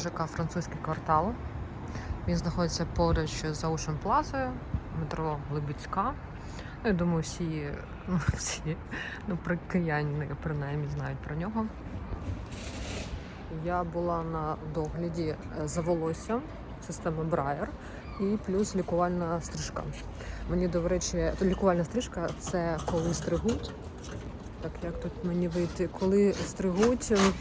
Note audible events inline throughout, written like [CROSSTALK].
ЖК Французький квартал. Він знаходиться поруч з Ocean Plaza, метро Либідська. Ну, я думаю, всі, ну, [LAUGHS] всі ну, кияни принаймні знають про нього. Я була на догляді е, за волоссям системи Брайер і плюс лікувальна стрижка. Мені, до речі, лікувальна стрижка це коли стригуть. Так, як тут мені вийти? Коли стригуть ем,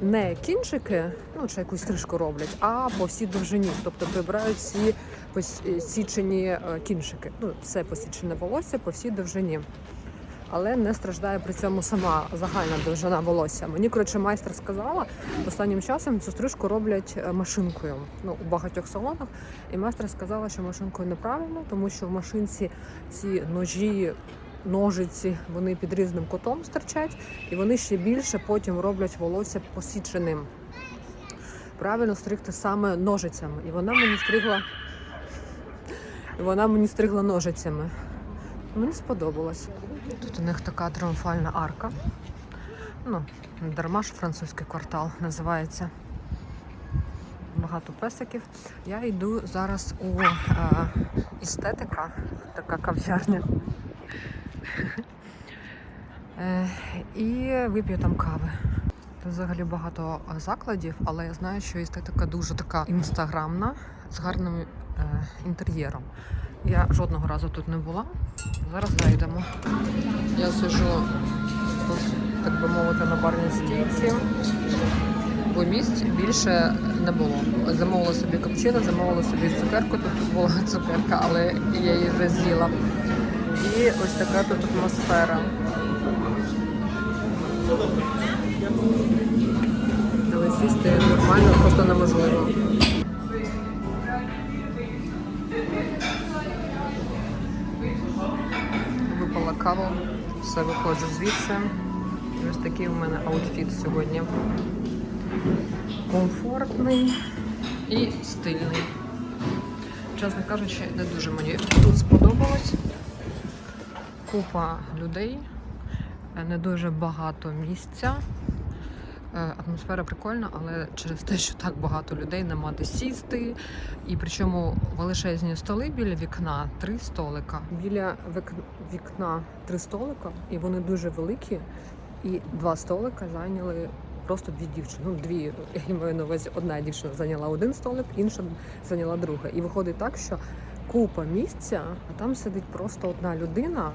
не кінчики, ну чи якусь стрижку роблять, а по всій довжині. Тобто прибирають всі посічені е, кінчики. Ну, все посічене волосся по всій довжині. Але не страждає при цьому сама загальна довжина волосся. Мені коротше майстер сказала, останнім часом цю стрижку роблять е, машинкою. Ну у багатьох салонах. І майстер сказала, що машинкою неправильно, тому що в машинці ці ножі, ножиці, вони під різним кутом стирчать, і вони ще більше потім роблять волосся посіченим. Правильно стригти саме ножицями. І вона мені стригла. І вона мені стригла ножицями. Мені сподобалось. Тут у них така тріумфальна арка. Ну, дарма ж французький квартал називається. Багато песиків. Я йду зараз у е, естетика, така кав'ярня. Е, і вип'ю там кави. Тут взагалі багато закладів, але я знаю, що естетика дуже така інстаграмна з гарним е, інтер'єром. Я жодного разу тут не була. Зараз зайдемо. Я сижу так би мовити, на барній стійці. Бо місць більше не було. Замовила собі капчино, замовила собі цукерку. Тут була [LAUGHS] цукерка, але я її вже з'їла. І ось така тут атмосфера. Але сісти нормально просто неможливо. Випала каву, все виходжу звідси. Ось такий у мене аутфіт сьогодні. Комфортний і стильний. Чесно кажучи, не дуже мені тут сподобалось. Купа людей, е, не дуже багато місця. Е, Атмосфера прикольна, але через те, що так багато людей нема де сісти. І причому величезні столи біля вікна, три столика. Біля вікна три столика, і вони дуже великі. І два столика зайняли просто дві дівчини. Ну, дві, я маю на увазі, одна дівчина зайняла один столик, інша зайняла другий. І виходить так, що купа місця, а там сидить просто одна людина,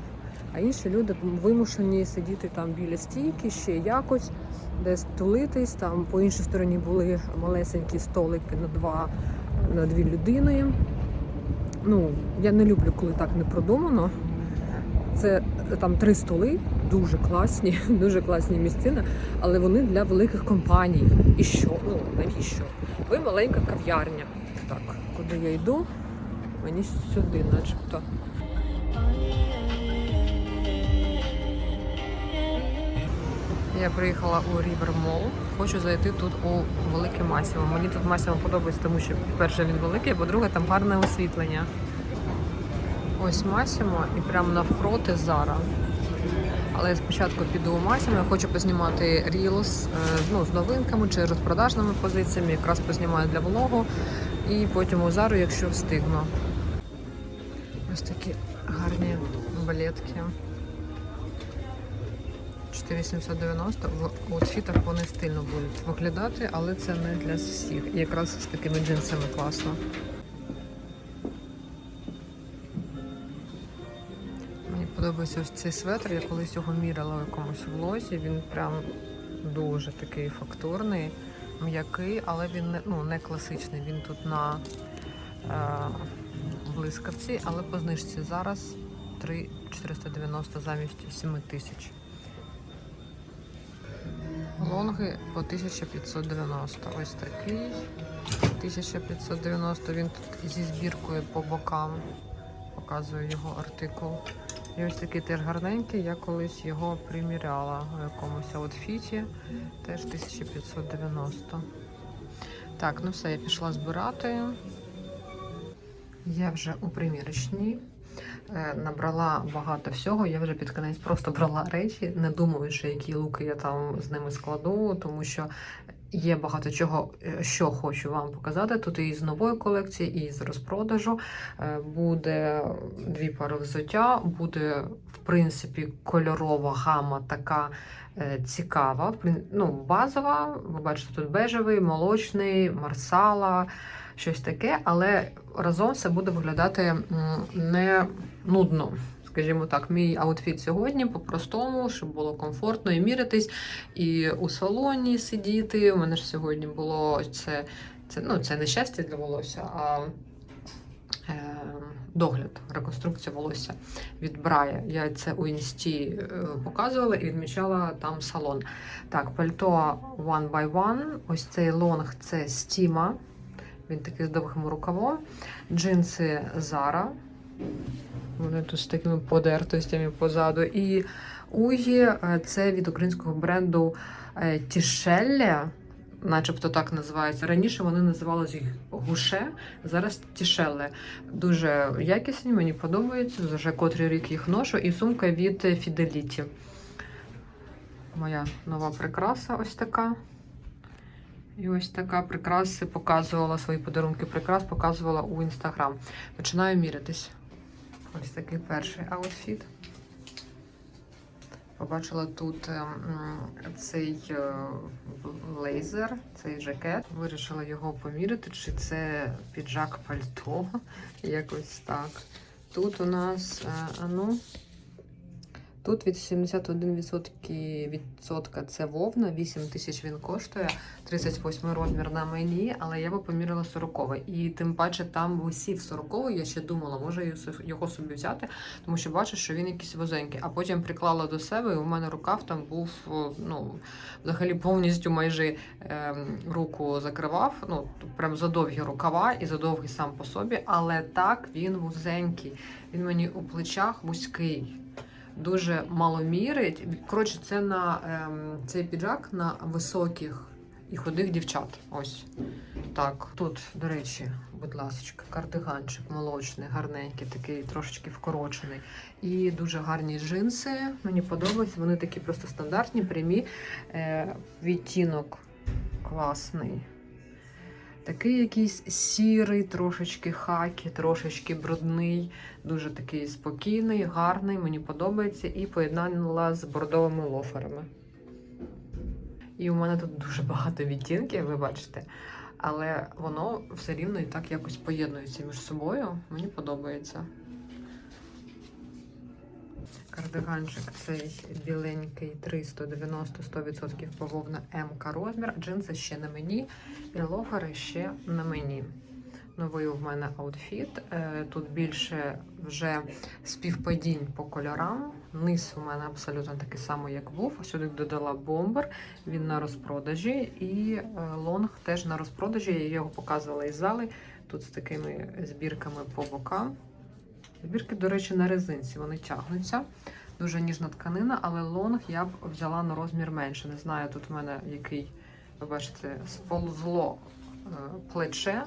а інші люди вимушені сидіти там біля стійки, ще якось, десь тулитись. Там по іншій стороні були малесенькі столики на два на дві людини. Ну, я не люблю, коли так не продумано. Це там три столи, дуже класні, [LAUGHS] дуже класні місцина, але вони для великих компаній. І що? Ну навіщо? Ви маленька кав'ярня. Так, куди я йду? Мені сюди, начебто. Я приїхала у River Mall. Хочу зайти тут у велике Масіво. Мені тут Масіво подобається, тому що, по-перше, він великий, а по-друге, там гарне освітлення. Ось Масімо і прямо навпроти Зара. Але я спочатку піду у Масімо, я хочу познімати рілс е, ну, з новинками чи розпродажними позиціями, якраз познімаю для влогу. І потім у Зару, якщо встигну. Ось такі гарні балетки. 4790 в аутфітах вони стильно будуть виглядати, але це не для всіх. І якраз з такими джинсами класно. Мені подобається ось цей светр. Я колись його міряла в якомусь влозі. Він прям дуже такий фактурний, м'який, але він не, ну, не класичний. Він тут на е, блискавці, але по знижці зараз 3,490 замість 7 тисяч. Лонги по 1590. Ось такий. 1590. Він тут зі збіркою по бокам. Показую його артикул. І ось такий теж гарненький. Я колись його приміряла у якомусь аутфіті. Теж 1590. Так, ну все, я пішла збирати. Я вже у примірочній. Е, Набрала багато всього. Я вже під кінець просто брала речі, не думаючи, які луки я там з ними складу, тому що Є багато чого, е, що хочу вам показати. Тут і з нової колекції, і з розпродажу. Е, Буде дві пари взуття, буде, в принципі, кольорова гама така цікава. Ну, базова. Ви бачите, тут бежевий, молочний, марсала, щось таке, але разом все буде виглядати не нудно. Скажімо так, мій аутфіт сьогодні по-простому, щоб було комфортно і міритись, і у салоні сидіти. У мене ж сьогодні було це, це, ну, це не щастя для волосся, а е, догляд, реконструкція волосся від Брая. Я це у інсті е, показувала і відмічала там салон. Так, пальто One by One. Ось цей лонг це Стіма. Він такий з довгим рукавом. Джинси Zara. Вони тут з такими подертостями позаду. І Угі е, це від українського бренду е, Тішелля, начебто так називається. Раніше вони називалися Гуше, зараз Тішеле. Дуже якісні, мені подобаються. Вже котрий рік їх ношу. І сумка від Fidelity. Моя нова прикраса ось така. І ось така прикраси показувала свої подарунки прикрас, показувала у інстаграм. Починаю мірятись. Ось такий перший аутфіт. Побачила тут ем, цей е, лейзер, цей жакет. Вирішила його поміряти, чи це піджак пальто. [LAUGHS] Якось так. Тут у нас, е, ну, тут від 71% відсотка це вовна, 8 тисяч він коштує, 38 розмір на мені, але я би поміряла 40 І тим паче там висів 40 я ще думала, може його собі взяти, тому що бачу, що він якийсь возенький. А потім приклала до себе, і у мене рукав там був ну, взагалі повністю майже ем, руку закривав. Ну, прям задовгі рукава і задовгий сам по собі, але так він вузенький. Він мені у плечах вузький. Дуже мало мірить. Коротше, це на ем, цей піджак на високих і худих дівчат. Ось так. Тут, до речі, будь ласка, кардиганчик молочний, гарненький, такий трошечки вкорочений. І дуже гарні джинси. Мені подобаються. Вони такі просто стандартні, прямі. Е, відтінок класний. Такий якийсь сірий, трошечки хакі, трошечки брудний, дуже такий спокійний, гарний, мені подобається. І поєднала з бордовими лоферами. І у мене тут дуже багато відтінків, ви бачите. Але воно все рівно і так якось поєднується між собою. Мені подобається. Кардиганчик цей біленький 390 100% бавовна МК розмір. Джинси ще на мені, і лофери ще на мені. Новий у мене аутфіт. Е, Тут більше вже співпадінь по кольорам. Низ у мене абсолютно такий самий, як був. Сюди додала бомбер, він на розпродажі, і е, лонг теж на розпродажі. Я його показувала із зали. Тут з такими збірками по бокам. Збірки, до речі, на резинці вони тягнуться. Дуже ніжна тканина, але лонг я б взяла на розмір менше. Не знаю, тут в мене який, ви бачите, сползло е, плече.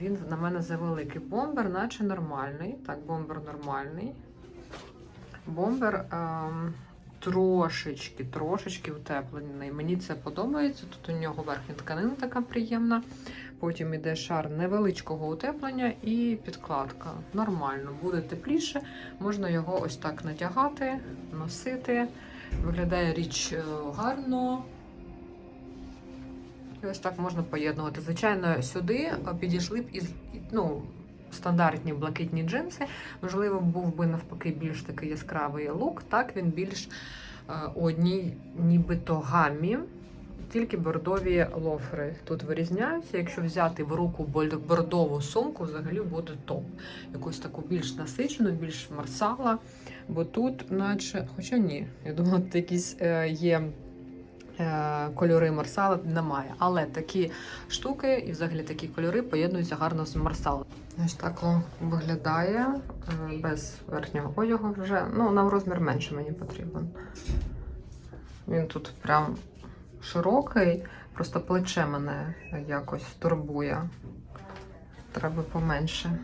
Він на мене завеликий. Бомбер, наче нормальний. Так, бомбер нормальний. Бомбер ем, трошечки, трошечки утеплений. Мені це подобається. Тут у нього верхня тканина така приємна. Потім іде шар невеличкого утеплення і підкладка. Нормально, буде тепліше. Можна його ось так натягати, носити. Виглядає річ е, гарно. І ось так можна поєднувати. Звичайно, сюди підійшли б із ну, стандартні блакитні джинси. Можливо, був би навпаки більш такий яскравий лук. Так, він більш е, одній нібито гамі. Тільки бордові лофери тут вирізняються. Якщо взяти в руку бордову сумку, взагалі буде топ. Якусь таку більш насичену, більш марсала. Бо тут, наче, хоча ні, я думала, тут якісь е, є е, кольори марсала, немає. Але такі штуки і взагалі такі кольори поєднуються гарно з марсалом. Ось так виглядає е, без верхнього одягу вже. Ну, на розмір менше мені потрібен. Він тут прям широкий, просто плече мене якось турбує. Треба поменше.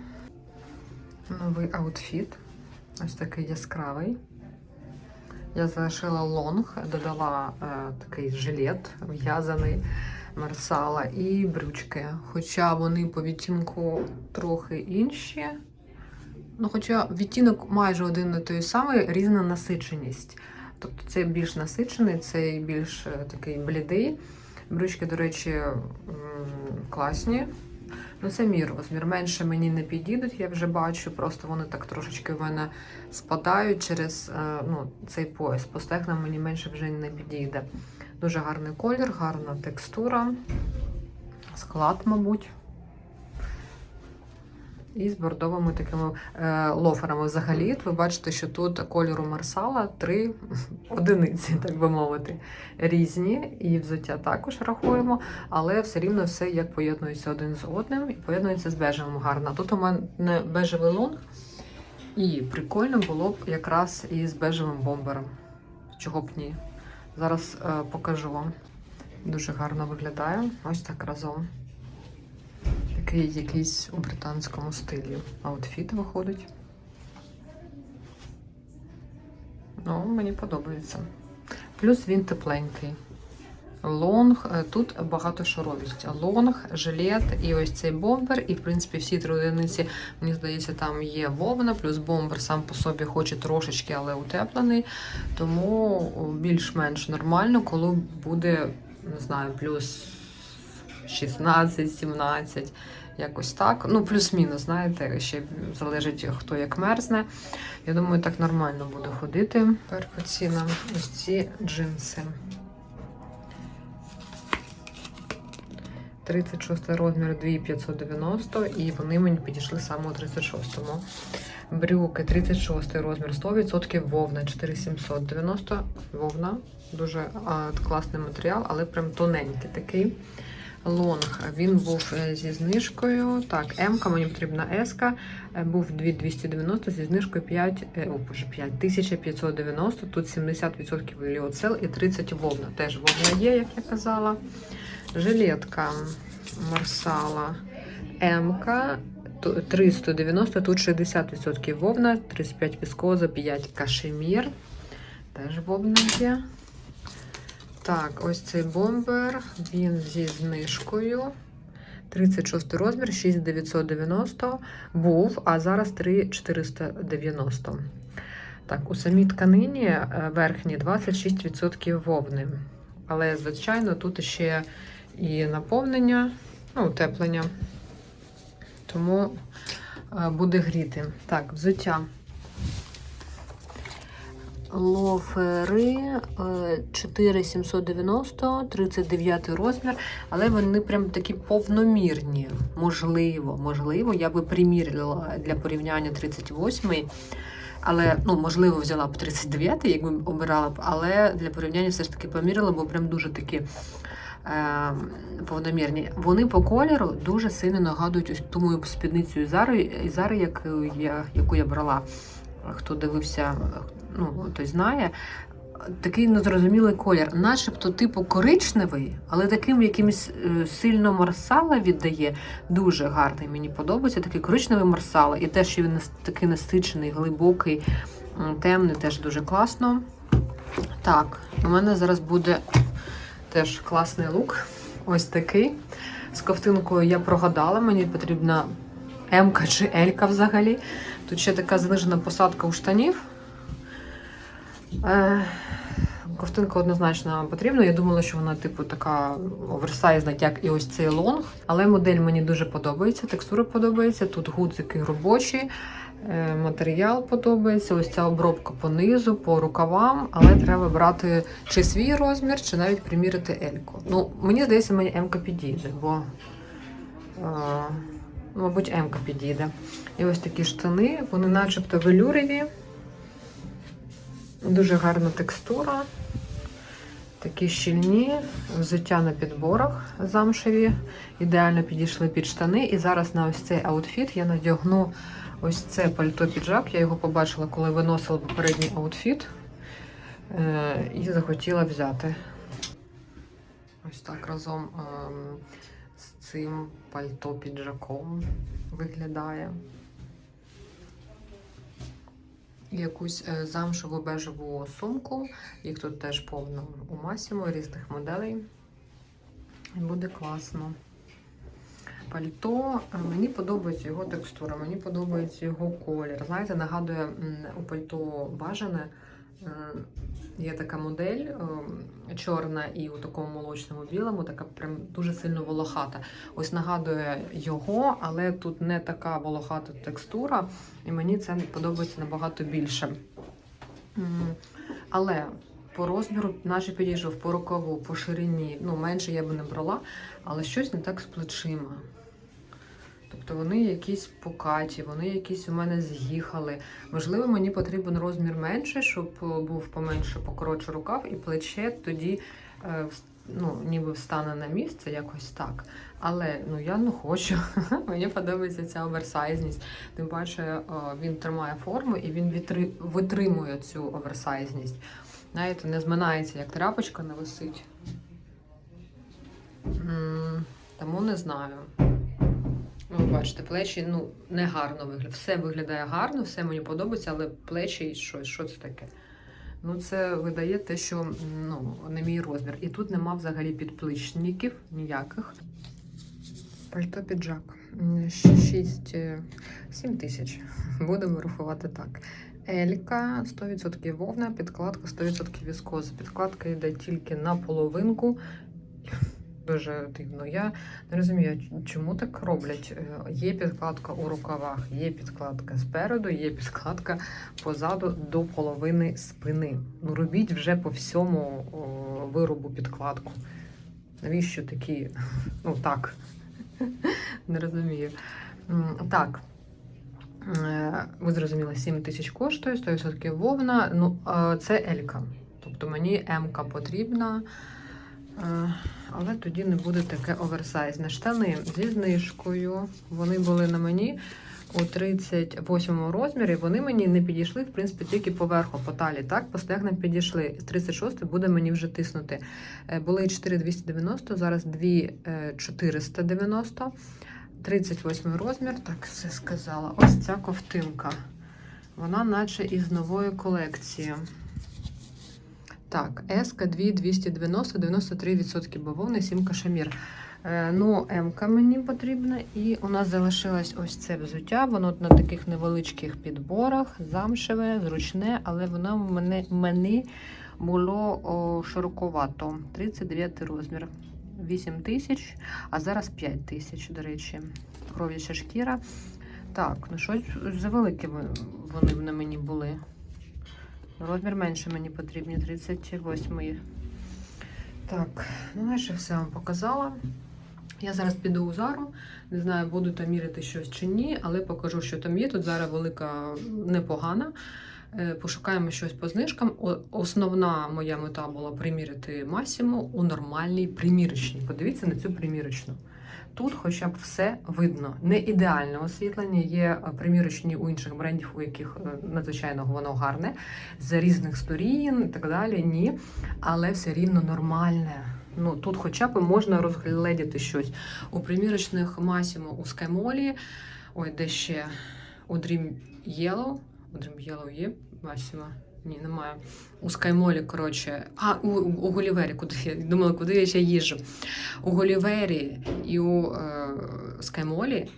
Новий аутфіт. Ось такий яскравий. Я залишила лонг, додала е, такий жилет в'язаний. Марсала і брючки. Хоча вони по відтінку трохи інші. Ну, хоча відтінок майже один і той самий, різна насиченість. Тобто цей більш насичений, цей більш е, такий блідий. Брючки, до речі, класні. Ну, це мій розмір. Менше мені не підійдуть, я вже бачу. Просто вони так трошечки в мене спадають через е, ну, цей пояс. По стегнам мені менше вже не підійде. Дуже гарний колір, гарна текстура, склад, мабуть. І з бордовими такими е, лоферами взагалі. Ви бачите, що тут кольору Марсала три [LAUGHS] одиниці, так би мовити, різні. І взуття також рахуємо, але все рівно все як поєднується один з одним і поєднується з бежевим гарно. Тут у мене бежевий лонг, і прикольно було б якраз із бежевим бомбером. Чого б ні. Зараз е, покажу вам. Дуже гарно виглядає. Ось так разом. Такий якийсь у британському стилі аутфіт виходить. Ну, мені подобається. Плюс він тепленький. Лонг, е, тут багато шаровість. Лонг, жилет і ось цей бомбер. І, в принципі, всі три одиниці, мені здається, там є вовна, плюс бомбер сам по собі хоч і трошечки, але утеплений. Тому більш-менш нормально, коли буде, не знаю, плюс 16-17, якось так. Ну, плюс-мінус, знаєте, ще залежить, хто як мерзне. Я думаю, так нормально буде ходити. Тепер по цінам ось ці джинси. 36 розмір 2590 і вони мені підійшли саме у 36-му. Брюки 36 розмір 100% вовна 4790 вовна. Дуже а, класний матеріал, але прям тоненький такий. Лонг він був е, зі знижкою. Так, М-ка, мені потрібна С. Був 2290 зі знижкою 5, е, о, боже, 5590. Тут 70% ліоцел і 30 вовна. Теж вовна є, як я казала. Жилетка Марсала М-ка. 390, тут 60% вовна, 35 віскоза, 5 кашемір. Теж вовна є. Так, ось цей бомбер, він зі знижкою. 36 розмір, 6990 був, а зараз 3490. Так, у самій тканині е, верхній 26% вовни. Але, звичайно, тут ще і наповнення, ну, утеплення. Тому е, буде гріти. Так, взуття. Лофери е, 4790, 39 розмір, але вони прям такі повномірні. Можливо, можливо, я би приміряла для порівняння 38 але ну, можливо взяла б 39 якби обирала б, але для порівняння все ж таки поміряла, бо прям дуже такі е, повномірні. Вони по кольору дуже сильно нагадують ось ту мою спідницю Ізари, Ізари, яку я, яку я брала. Хто дивився, ну той знає. Такий незрозумілий колір, начебто типу коричневий, але таким якимось е, сильно марсала віддає. Дуже гарний. Мені подобається. Такий коричневий марсала. І те, що він такий насичений, глибокий, темний, теж дуже класно. Так, у мене зараз буде теж класний лук. Ось такий. З ковтинкою я прогадала, мені потрібна М чи Л взагалі. Тут ще така знижена посадка у штанів. Е, Ковтинка однозначно потрібна. Я думала, що вона, типу, така оверсайзна, як і ось цей лонг. Але модель мені дуже подобається, текстура подобається. Тут гудзики робочі, е, матеріал подобається. Ось ця обробка по низу, по рукавам, але треба брати чи свій розмір, чи навіть примірити Ельку. Ну, мені здається, мені М-ка підійде, бо, е, мабуть, М-ка підійде. І ось такі штани, вони начебто велюреві. Дуже гарна текстура. Такі щільні, взуття на підборах замшеві. Ідеально підійшли під штани. І зараз на ось цей аутфіт я надягну ось це пальто-піджак. Я його побачила, коли виносила попередній аутфіт. Е, і захотіла взяти. Ось так разом ем, з цим пальто-піджаком виглядає. якусь е, замшеву бежеву сумку. Їх тут теж повно у Масімо різних моделей. Буде класно. Пальто, е, мені подобається його текстура, мені подобається його колір. Знаєте, нагадує у пальто бажане. Е, Є така модель е, чорна і у такому молочному білому, така прям дуже сильно волохата. Ось нагадує його, але тут не така волохата текстура, і мені це подобається набагато більше. Але по розміру, наче підійшов по рукаву, по ширині. Ну, менше я би не брала, але щось не так з плечима. Тобто вони якісь покаті, вони якісь у мене з'їхали. Можливо, мені потрібен розмір менше, щоб е, був поменше, покоротше рукав, і плече тоді е, ну, ніби встане на місце, якось так. Але ну я не хочу. [LAUGHS] Мені подобається ця оверсайзність. Тим паче е, він тримає форму і він витримує цю оверсайзність. Знаєте, не зминається, як тряпочка не висить. Тому не знаю. Ну, ви бачите, плечі ну, не гарно виглядають. Все виглядає гарно, все мені подобається, але плечі що, що це таке? Ну, це видає те, що ну, не мій розмір. І тут нема взагалі підпличників ніяких. Пальто піджак. 6, 7 тисяч. Будемо рахувати так. Елька 100% вовна, підкладка 100% віскоза. Підкладка йде тільки на половинку. Дуже дивно. Я не розумію, чому так роблять. Е, Є підкладка у рукавах, є підкладка спереду, є підкладка позаду до половини спини. Ну робіть вже по всьому виробу підкладку. Навіщо такі? [LAUGHS] Ну так. [LAUGHS] Не розумію. Так. Е, Ви зрозуміли, 7 тисяч коштує, 100% вовна. Ну, е, це Елька. Тобто мені М-ка потрібна. Е, Але тоді не буде таке оверсайзне. Штани зі знижкою. Вони були на мені у 38 розмірі. Вони мені не підійшли, в принципі, тільки поверху, по талі. Так, по стегнам підійшли. З 36 буде мені вже тиснути. Е, Були 4290, зараз 2490. 38 розмір, так все сказала. Ось ця ковтинка. Вона наче із нової колекції. Так, Еска 2290, 93% бавовни, 7 кашемір. Е, ну, М-ка мені потрібна. І у нас залишилось ось це взуття. Воно на таких невеличких підборах, замшеве, зручне, але воно мене, мені було о, широковато. 39 розмір. 8 тисяч, а зараз 5 тисяч, до речі. Кров'яча шкіра. Так, ну щось завеликі вони мені були. Розмір менше мені потрібні, 38. Так, ну наче все вам показала. Я зараз піду у Зару. Не знаю, буду там міряти щось чи ні, але покажу, що там є. Тут зараз велика непогана. Е, Пошукаємо щось по знижкам. Основна моя мета була приміряти Масімо у нормальній примірочній. Подивіться на цю примірочну. Тут хоча б все видно. Не ідеальне освітлення, є е, примірочні у інших брендів, у яких е, надзвичайно воно гарне, з різних сторін і так далі. Ні. Але все рівно нормальне. Ну тут хоча б можна розгледіти щось. У примірочних Масімо у Скаймолі, ой, де ще у Dream Yellow. У Dream Yellow є Масімо? Ні, немає. У Скаймолі, коротше. А, у, у Голівері, куди я думала, куди я ще їжджу. У Голівері і у е, Скаймолі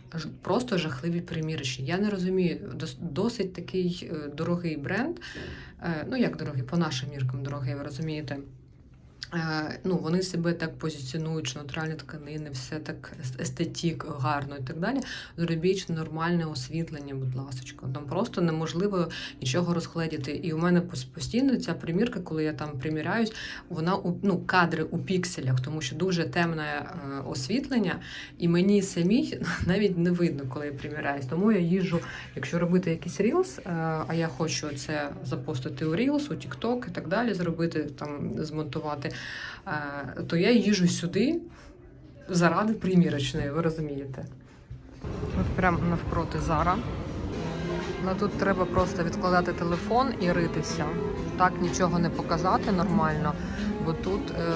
просто жахливі примірочні. Я не розумію, досить такий е, дорогий бренд. Е, ну, як дорогий, по нашим міркам дорогий, ви розумієте. Е, ну, вони себе так позиціонують, що натуральні тканини, все так естетік гарно і так далі. Зробіть нормальне освітлення, будь ласка. Там просто неможливо нічого розгледіти. І у мене постійно ця примірка, коли я там приміряюсь, вона у ну, кадри у пікселях, тому що дуже темне е, освітлення, і мені самій [LAUGHS] навіть не видно, коли я приміряюсь. Тому я їжджу, якщо робити якийсь рілс, е, а я хочу це запостити у Reels, у TikTok і так далі, зробити там, змонтувати, то я їжджу сюди заради примірочної, ви розумієте. От прямо навпроти Зара. Ну тут треба просто відкладати телефон і ритися. Так нічого не показати нормально. Бо тут, е,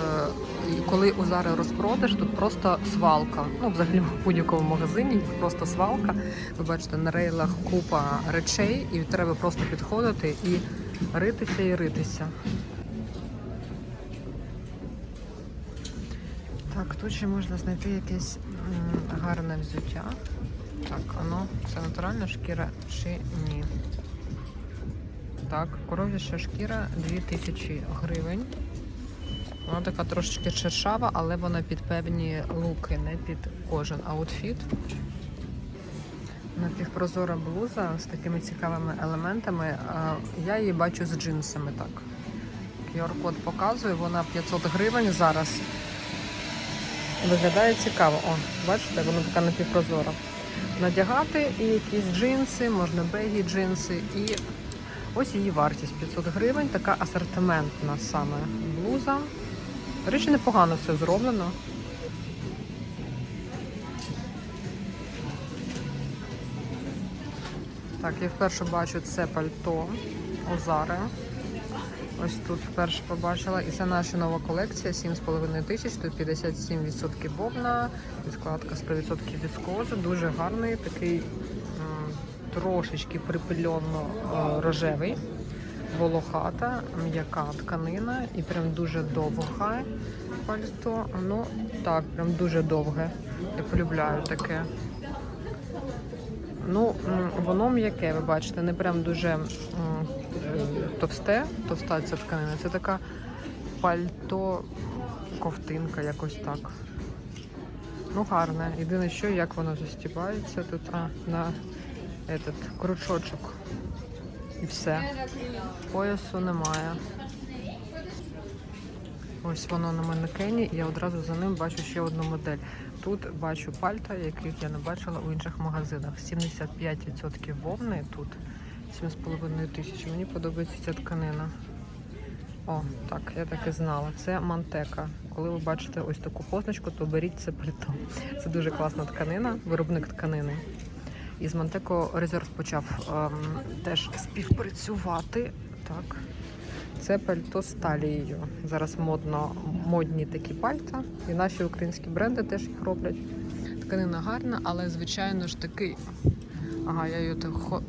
коли у Зари розпродаж, тут просто свалка. Ну, взагалі в будь-якому магазині просто свалка. Ви бачите, на рейлах купа речей, і треба просто підходити і ритися і ритися. Так, тут ще можна знайти якесь гарне взуття. Так, воно це натуральна шкіра чи ні? Так, коров'яча шкіра 2000 гривень. Вона така трошечки шершава, але вона під певні луки, не під кожен аутфіт. Напівпрозора блуза з такими цікавими елементами. Я її бачу з джинсами так. QR-код показує, вона 500 гривень зараз. Виглядає цікаво. О, бачите, вона така напівпрозора. Надягати і якісь джинси, можна бегі джинси. І ось її вартість 500 гривень. Така асортиментна саме блуза. Речі, непогано все зроблено. Так, я вперше бачу це пальто Озари. Ось тут вперше побачила. І це наша нова колекція 7,5 тисяч, тут 57% вовна, відкладка 100% віскози. Дуже гарний, такий трошечки припильонно е, рожевий, волохата, м'яка тканина і прям дуже довга пальто. Ну так, прям дуже довге. Я полюбляю таке. Ну, воно м'яке, ви бачите, не прям дуже товсте, товста ця тканина. Це така пальто, ковтинка, якось так. Ну, гарне. Єдине, що як воно застібається тут а, на этот, крючочок. І все. Поясу немає. Ось воно на манекені, і я одразу за ним бачу ще одну модель. Тут бачу пальта, яких я не бачила у інших магазинах. 75% вовни тут 7,5 тисяч. Мені подобається ця тканина. О, так, я так і знала. Це мантека. Коли ви бачите ось таку позначку, то беріть це пальто. Це дуже класна тканина, виробник тканини. І з Мантеко Резерв почав ем, теж співпрацювати. Так. Це пальто з талією. Зараз модно, модні такі пальта. І наші українські бренди теж їх роблять. Тканина гарна, але звичайно ж такий. Ага, я її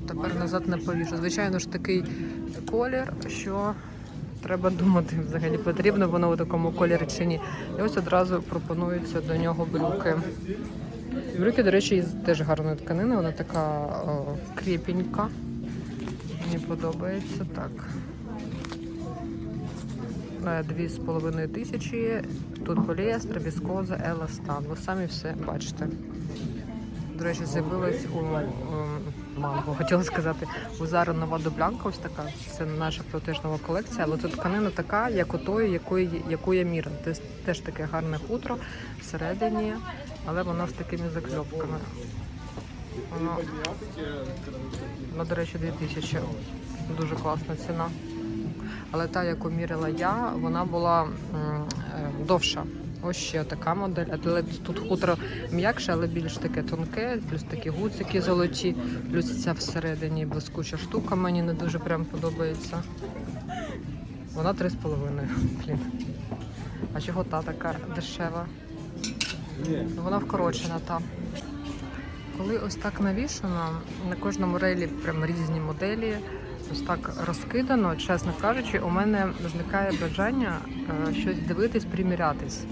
тепер назад не повішу. Звичайно ж такий колір, що треба думати, взагалі потрібно воно у такому кольорі чи ні. І ось одразу пропонуються до нього брюки. Брюки, до речі, із теж гарної тканини, вона така о, кріпенька. Мені подобається так. Е, Дві з половиною тисячі. Тут поліестер, віскоза, еластан. Ви самі все бачите. До речі, з'явилась у ем, манго, хотіла сказати, у Зари нова дублянка, ось така. Це наша теж нова колекція, але тут тканина така, як у тої, якої, яку я мірила. Це теж таке гарне хутро всередині, але воно з такими закльопками. Воно, воно, до речі, 2000. Дуже класна ціна. Але та, яку міряла я, вона була м, е, довша. Ось ще така модель. Але тут хутро м'якше, але більш таке тонке, плюс такі гуцики золоті, плюс ця всередині блискуча штука мені не дуже прям подобається. Вона 3,5. Блін. А чого та така дешева? Вона вкорочена та. Коли ось так навішано, на кожному рейлі прям різні моделі, ось так розкидано, чесно кажучи, у мене зникає бажання е, щось дивитись, примірятись.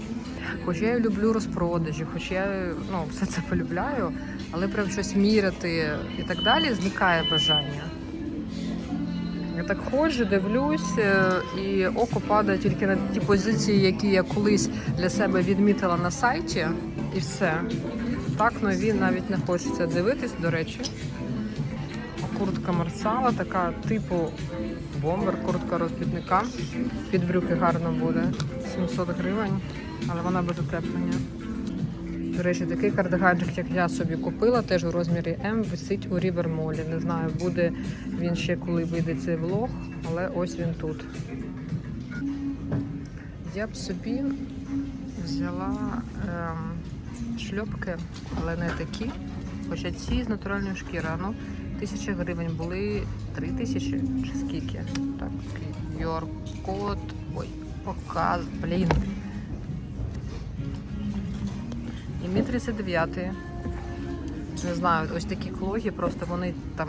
Хоч я люблю розпродажі, хоч я ну, все це полюбляю, але прям щось міряти і так далі, зникає бажання. Я так ходжу, дивлюсь, е, і око падає тільки на ті позиції, які я колись для себе відмітила на сайті, і все. Так нові навіть не хочеться дивитись, до речі. Куртка Марсала, така типу бомбер, куртка розпітника. Під брюки гарно буде. 700 гривень, але вона без утеплення. До речі, такий кардиганчик, як я собі купила, теж у розмірі М, висить у Рівермолі. Не знаю, буде він ще коли вийде цей влог, але ось він тут. Я б собі взяла ем, шльопки, але не такі. Хоча ці з натуральної шкіри. Ну, тисячі гривень були три тисячі чи скільки? Так, QR-код. Ой, показ, блін. І мі 39. Не знаю, ось такі клоги, просто вони там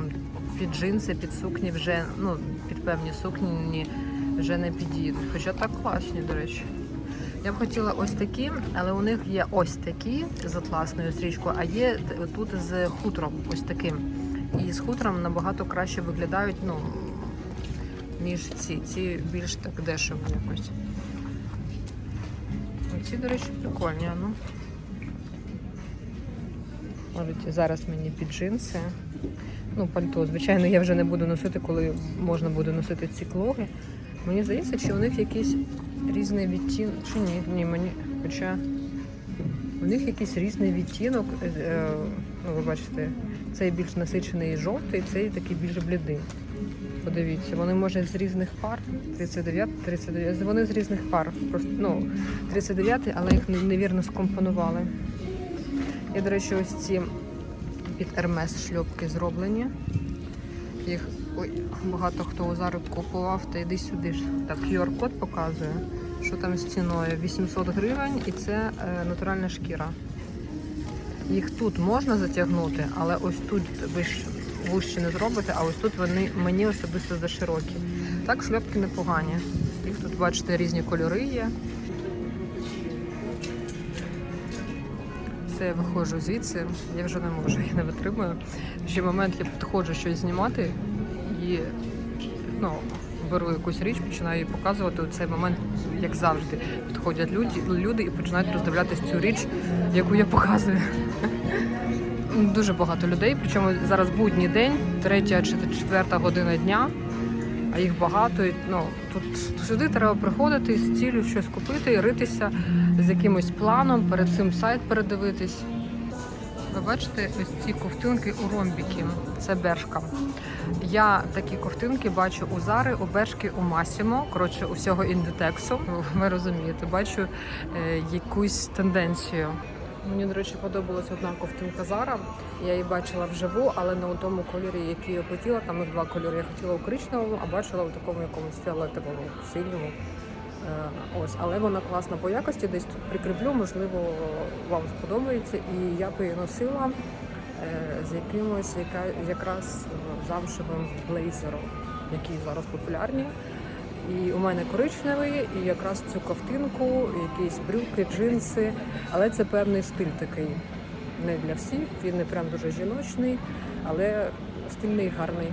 під джинси, під сукні вже, ну, під певні сукні вже не підійдуть. Хоча так класні, до речі. Я б хотіла ось такі, але у них є ось такі з атласною стрічкою, а є тут з хутром, ось таким. І з хутром набагато краще виглядають, ну, ніж ці. Ці більш так дешево якось. Ці, до речі, прикольні, ну. Можуть зараз мені під джинси. Ну, пальто, звичайно, я вже не буду носити, коли можна буде носити ці клоги. Мені здається, чи у них якийсь різний відтінок, чи ні, ні, мені. Хоча у них якийсь різний відтінок. е, е, ну, ви бачите, цей більш насичений і жовтий, цей такий більш блідий. Подивіться, вони може з різних пар. 39, 39. Вони з різних пар. Просто ну 39, але їх невірно скомпонували. І, до речі, ось ці під Hermes шльопки зроблені. Їх ой, багато хто у Зари купував, та йди сюди ж. Так, QR-код показує, що там з ціною 800 гривень, і це е, натуральна шкіра. Їх тут можна затягнути, але ось тут ви ж вужче не зробите, а ось тут вони мені особисто заширокі. Так, шльопки непогані. Їх тут, бачите, різні кольори є. Все, я виходжу звідси, я вже не можу, я не витримую. Ще момент я підходжу щось знімати і ну, беру якусь річ, починаю її показувати. У цей момент, як завжди, підходять люди, люди і починають роздивлятися цю річ, яку я показую. Дуже багато людей, причому зараз будній день, третя чи четверта година дня, а їх багато. І, Ну, тут сюди треба приходити з ціллю щось купити і ритися з якимось планом, перед цим сайт передивитись. Ви бачите ось ці ковтинки у ромбіки. Це бершка. Я такі ковтинки бачу у Зари, у Бершки, у Масімо. Коротше, усього індетексу. Ви розумієте, бачу е, якусь тенденцію. Мені, до речі, подобалась одна ковтинка Зара. Я її бачила вживу, але не у тому кольорі, який я хотіла. Там їх два кольори. Я хотіла у коричневому, а бачила у такому якомусь фіолетовому, синьому. Е, Ось, але вона класна по якості. Десь тут прикріплю, можливо, вам сподобається. І я би її носила е, з якимось яка, якраз замшевим блейзером, які зараз популярні. І у мене коричневий, і якраз цю ковтинку, якісь брюки, джинси. Але це певний стиль такий. Не для всіх, він не прям дуже жіночний, але стильний, гарний.